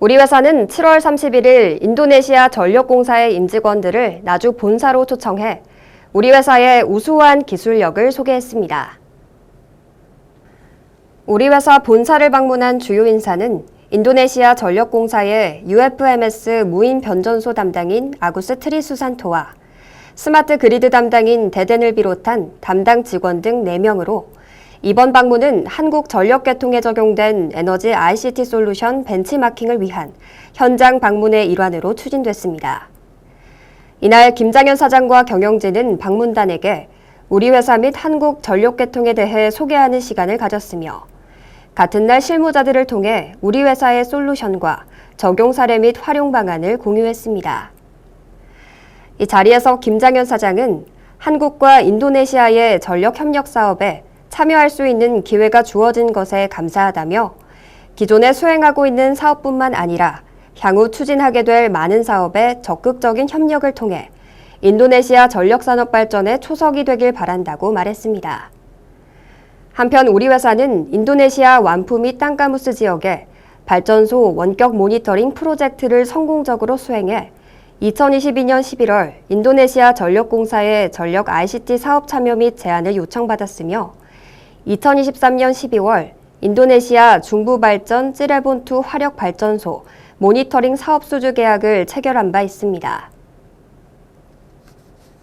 우리 회사는 7월 31일 인도네시아 전력공사의 임직원들을 나주 본사로 초청해 우리 회사의 우수한 기술력을 소개했습니다. 우리 회사 본사를 방문한 주요 인사는 인도네시아 전력공사의 UFMS 무인 변전소 담당인 아구스 트리수산토와 스마트 그리드 담당인 대덴을 비롯한 담당 직원 등 4명으로 이번 방문은 한국 전력계통에 적용된 에너지 ICT 솔루션 벤치마킹을 위한 현장 방문의 일환으로 추진됐습니다. 이날 김장현 사장과 경영진은 방문단에게 우리 회사 및 한국 전력계통에 대해 소개하는 시간을 가졌으며 같은 날 실무자들을 통해 우리 회사의 솔루션과 적용 사례 및 활용 방안을 공유했습니다. 이 자리에서 김장현 사장은 한국과 인도네시아의 전력 협력 사업에 참여할 수 있는 기회가 주어진 것에 감사하다며 기존에 수행하고 있는 사업뿐만 아니라 향후 추진하게 될 많은 사업에 적극적인 협력을 통해 인도네시아 전력산업 발전에 초석이 되길 바란다고 말했습니다. 한편 우리 회사는 인도네시아 완푸 및 땅가무스 지역에 발전소 원격 모니터링 프로젝트를 성공적으로 수행해 2022년 11월 인도네시아 전력공사의 전력 ICT 사업 참여 및 제안을 요청받았으며 2023년 12월 인도네시아 중부발전 찌레본투 화력발전소 모니터링 사업 수주 계약을 체결한 바 있습니다.